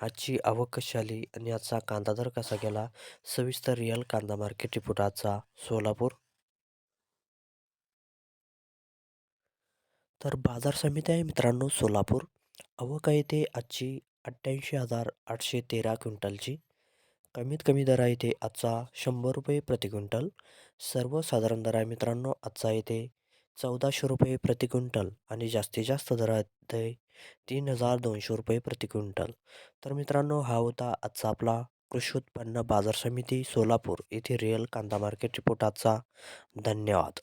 आजची आवक कशी आली आणि आजचा कांदा दर कसा गेला? सविस्तर रिअल कांदा मार्केट रिपोर्ट आजचा सोलापूर. तर बाजार समिती आहे मित्रांनो सोलापूर. आवक आहे ते आजची अठ्ठ्याऐंशी हजार आठशे तेरा क्विंटलची. कमीत कमी दर आहे ते आजचा शंभर रुपये प्रति क्विंटल. सर्वसाधारण दर आहे मित्रांनो आजचा येते चौदाशे रुपये प्रति क्विंटल आणि जास्तीत जास्त दरात आहे तीन हजार दोनशे रुपये प्रति क्विंटल. तर मित्रांनो हा होता आजचा आपला कृषी उत्पन्न बाजार समिती सोलापूर येथे रिअल कांदा मार्केट रिपोर्ट आजचा धन्यवाद.